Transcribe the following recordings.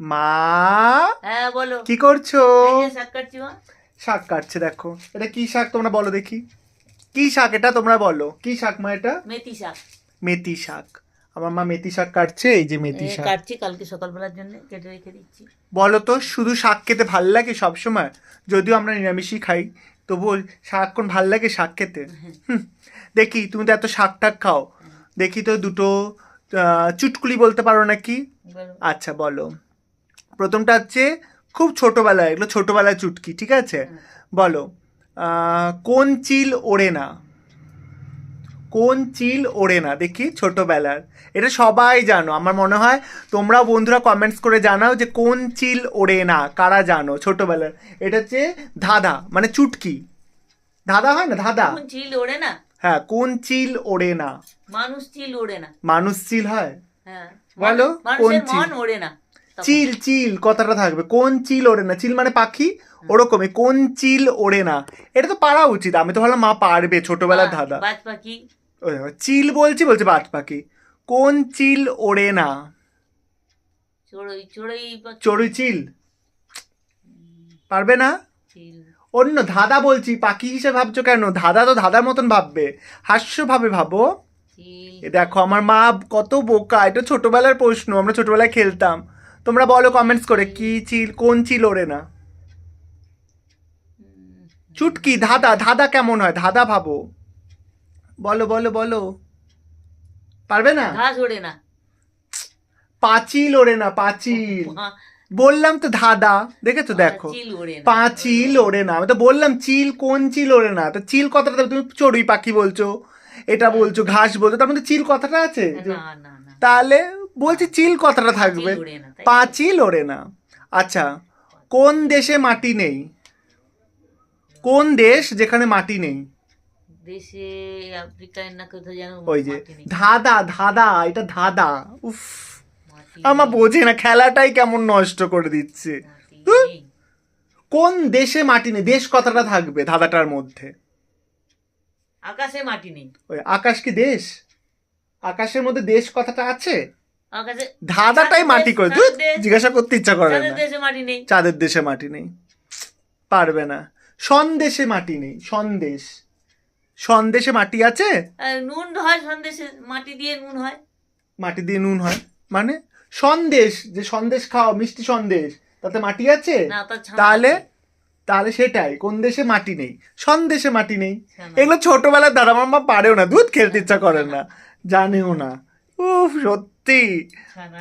মা? হ্যাঁ বলো। কি করছ? শাক কাটছি দেখো। এটা কি শাক তোমরা বলো দেখি। কি শাক এটা তোমরা বলো? কি শাক মা এটা? মেথি শাক। মেথি শাক। আমার মা মেথি শাক কাটছে এই যে মেথি শাক। কাটছি কালকে সকালবেলার জন্য কেটে রেখে দিচ্ছি। বলো তো শুধু শাক খেতে ভালো লাগে সবসময়? যদিও আমরা নিরামিষই খাই তবুও সারাক্ষণ ভালো লাগে শাক খেতে। দেখি তুমি তো এত শাক টাক খাও। দেখি তো দুটো চুটকুলি বলতে পারো নাকি? আচ্ছা বলো। প্রথমটা হচ্ছে খুব ছোটবেলায় এগুলো ছোটবেলায় চুটকি ঠিক আছে? বলো কোন চিল ওড়ে না? কোন চিল ওড়ে না? দেখি ছোটবেলার। এটা সবাই জানো। আমার মনে হয় তোমরা বন্ধুরা কমেন্টস করে জানাও যে কোন চিল ওড়ে না কারা জানো ছোটবেলার? এটা হচ্ছে ধাঁধা মানে চুটকি। ধাঁধা হয় না? ধাঁধা। চিল ওড়ে না? হ্যাঁ কোন চিল ওড়ে না? মানুষ চিল ওড়ে না। মানুষ চিল হয়? হ্যাঁ। বলো, কোন চিল? ওড়ে না। চিল চিল কথাটা থাকবে। কোন চিল ওড়ে না? চিল মানে পাখি? ওরকমই। কোন চিল ওড়ে না? এটা তো পারা উচিত। আমি তো ভাবলাম মা পারবে ছোটবেলার ধাঁধা। বাজ পাখি। ওই দেখো, চিল বলছি বলছে বাজ পাখি। কোন চিল ওড়ে না? চড়ই চড়ই পাখি। চড়ুই চিল। পারবে না? চিল। অন্য ধাঁধা বলছি। পাখি হিসেবে ভাবছ কেন? ধাঁধা তো ধাঁধার মতন ভাববে। হাস্যভাবে ভাবো। চিল। এ দেখো আমার মা কত বোকা। এটা ছোটবেলার প্রশ্ন। আমরা ছোটবেলায় খেলতাম। তোমরা বলো কমেন্টস করে কি চিল কোন চিল ওড়ে না? চুটকি ধাঁধা ধাঁধা কেমন হয়? ধাঁধা ভাবো। বলো বলো বলো। পারবে না? ঘাস ওড়ে না। পাঁচিল ওড়ে না পাঁচিল। বললাম তো ধাঁধা। দেখেছ? দেখো। চিল ওড়ে না। পাঁচিল ওড়ে না। আমি তো বললাম চিল কোন চিল ওড়ে না? তো চিল কথাটা তো তুমি চড়ুই পাখি বলছো। এটা বলছো ঘাস বলছো। তার মধ্যে চিল কথাটা আছে? না না না। তাহলে বলছি চিল কথাটা থাকবে। পাঁচিল ওড়ে না। আচ্ছা কোন দেশে মাটি নেই? কোন দেশ যেখানে মাটি নেই? দেশে আফ্রিকায় না কোথাও যেন ওই যে ধাঁধা ধাঁধা এটা ধাঁধা। উফ আমার বোঝে না খেলাটাই কেমন নষ্ট করে দিচ্ছে। কোন দেশে মাটি নেই? দেশ কথাটা থাকবে ধাঁধাটার মধ্যে। আকাশে মাটি নেই। ওই আকাশ কি দেশ? আকাশের মধ্যে দেশ কথাটা আছে? ধাঁধাটাই মাটি করে। দেশ। জিজ্ঞাসা করতে ইচ্ছা করে না। দেশে মাটি নেই। চাঁদের দেশে মাটি নেই। পারবে না। সন্দেশে মাটি নেই। সন্দেশ। সন্দেশে মাটি আছে? নুন হয় সন্দেশে মাটি দিয়ে নুন হয়। মাটি দিয়ে নুন হয়। মানে সন্দেশ যে সন্দেশ খাও মিষ্টি সন্দেশ তাতে মাটি আছে? তাহলে তাহলে সেটাই। কোন দেশে মাটি নেই? সন্দেশে মাটি নেই। এগুলো ছোটবেলার দাদা মাম্মা পারেও না। দুধ খেলতে ইচ্ছা করে না। জানেও না। উফ সত্যি।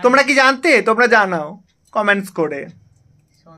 তোমরা কি জানতে? তোমরা জানাও কমেন্টস করে।